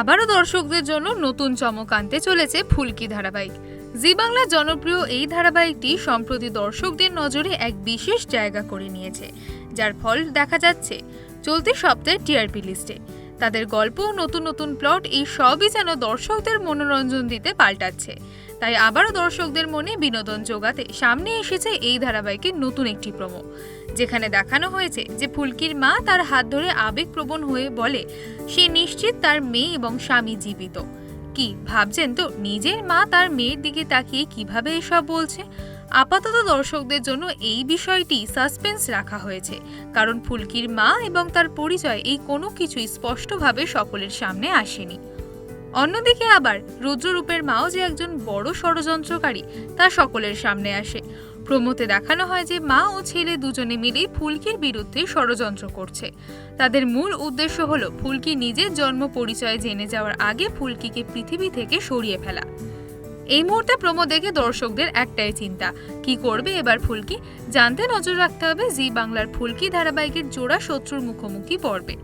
আবারও দর্শকদের জন্য নতুন চমক আনতে চলেছে ফুলকি ধারাবাহিক। জি বাংলার জনপ্রিয় এই ধারাবাহিকটি সম্প্রতি দর্শকদের নজরে এক বিশেষ জায়গা করে নিয়েছে, যার ফল দেখা যাচ্ছে। চলতি সপ্তাহে টিআরপি লিস্টে। তাদের গল্প নতুন নতুন প্লট এই সবই যেন দর্শকদের মনোরঞ্জন দিতে পাল্টাচ্ছে। তাই আবারও দর্শকদের মনে বিনোদন যোগাতে সামনে এসেছে এই ধারাবাহিকের নতুন একটি প্রোমো যেখানে দেখানো হয়েছে যে ফুলকির মা তার হাত ধরে আবেগপ্রবণ হয়ে বলে, সে নিশ্চিত তার মেয়ে এবং স্বামী জীবিত। কি, ভাবছেন তো? নিজের মা তার মেয়ের দিকে তাকিয়ে কীভাবে এসব বলছে? আপাতত দর্শকদের জন্য এই বিষয়টি সাসপেন্স রাখা হয়েছে। কারণ ফুলকির মা এবং তার পরিচয় এই কোনো কিছুই স্পষ্টভাবে সকলের সামনে আসেনি। অন্যদিকে আবার রুদ্ররূপের মাও যে একজন বড় ষড়যন্ত্রকারী, তা সকলের সামনে আসে। প্রমোতে দেখানো হয় যে মা ও ছেলে দুজনে মিলে ফুলকির বিরুদ্ধে ষড়যন্ত্র করছে। তাদের মূল উদ্দেশ্য হলো ফুলকি নিজের জন্ম পরিচয় জেনে যাওয়ার আগে ফুলকিকে পৃথিবী থেকে সরিয়ে ফেলা। এই মুহূর্তে প্রমো দেখে দর্শকদের একটাই চিন্তা, কি করবে এবার ফুলকি? জানতে নজর রাখতে হবে, জি বাংলার ফুলকি ধারাবাহিকের জোড়া শত্রুর মুখোমুখি পড়বে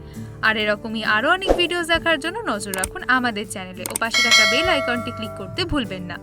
আর এরকমই আরও অনেক ভিডিও দেখার জন্য নজর রাখুন আমাদের চ্যানেলে ও পাশে থাকা বেল আইকনটি ক্লিক করতে ভুলবেন না।